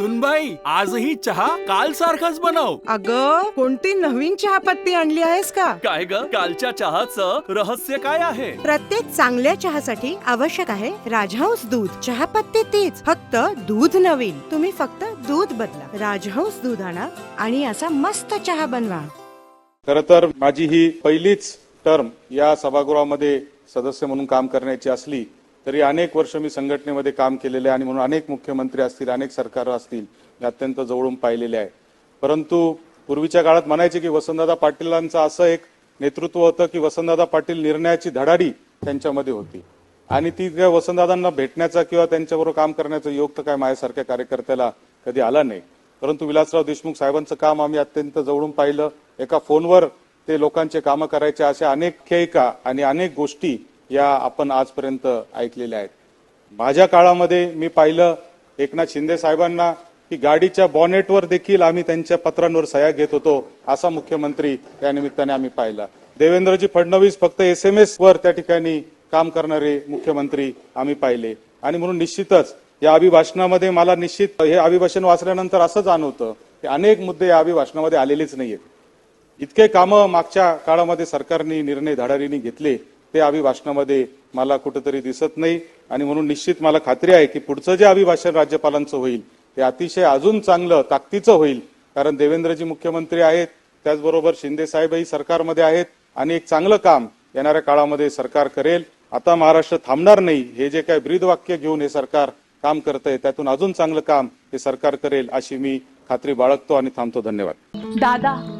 सुनबाई आजही चहा काल सारखाच बनव. अग कोणती नवीन चहापत्ती आणली आहेस का? काय ग? कालच्या चहाचं रहस्य काय आहे? प्रत्येक चांगल्या चहासाठी आवश्यक आहे राजहंस दूध. चहापत्ती तीच फक्त दूध नवीन. तुम्ही फक्त दूध बदला. राजहंस दूध आणा आणि असा मस्त चहा बनवा. खर तर माझी ही पहिलीच टर्म या सभागृहामध्ये सदस्य म्हणून काम करण्याची असली तरी अनेक वर्ष मी संघटनेमध्ये काम केलेले आहे आणि म्हणून अनेक मुख्यमंत्री असतील अनेक सरकार असतील मी अत्यंत जवळून पाहिलेले आहे. परंतु पूर्वीच्या काळात म्हणायचे की वसंतदादा पाटीलांचं असं एक नेतृत्व होतं की वसंतदादा पाटील निर्णयाची धडाडी त्यांच्यामध्ये होती. आणि ती त्या वसंतदादांना भेटण्याचा किंवा त्यांच्याबरोबर काम करण्याचा योग तर काय माझ्यासारख्या कार्यकर्त्याला कधी आला नाही. परंतु विलासराव देशमुख साहेबांचं काम आम्ही अत्यंत जवळून पाहिलं. एका फोनवर ते लोकांचे कामं करायचे अशा अनेक खेयिका आणि अनेक गोष्टी या आपण आजपर्यंत ऐकलेल्या आहेत. माझ्या काळामध्ये मी पाहिलं एकनाथ शिंदे साहेबांना की गाडीच्या बॉनेटवर देखील आम्ही त्यांच्या पत्रांवर सह्या घेत होतो असा मुख्यमंत्री या निमित्ताने आम्ही पाहिला. देवेंद्रजी फडणवीस फक्त एस एम एस वर त्या ठिकाणी काम करणारे मुख्यमंत्री आम्ही पाहिले. आणि म्हणून निश्चितच या अभिभाषणामध्ये मला निश्चित हे अभिभाषण वाचल्यानंतर असं जाणवतं की अनेक मुद्दे या अभिभाषणामध्ये आलेलेच नाहीयेत. इतके कामं मागच्या काळामध्ये सरकारने निर्णय धाडारीने घेतले ते अभिभाषणामध्ये मला कुठेतरी दिसत नाही. आणि म्हणून निश्चित मला खात्री आहे की पुढचं जे अभिभाषण राज्यपालांचं होईल ते अतिशय अजून चांगलं ताकदीचं होईल. कारण देवेंद्रजी मुख्यमंत्री आहेत त्याचबरोबर शिंदे साहेबही सरकारमध्ये आहेत आणि एक चांगलं काम येणाऱ्या काळामध्ये सरकार करेल. आता महाराष्ट्र थांबणार नाही. हे जे काय ब्रीदवाक्य घेऊन हे सरकार काम करतंय त्यातून अजून चांगलं काम हे सरकार करेल अशी मी खात्री बाळगतो आणि थांबतो. धन्यवाद. दादा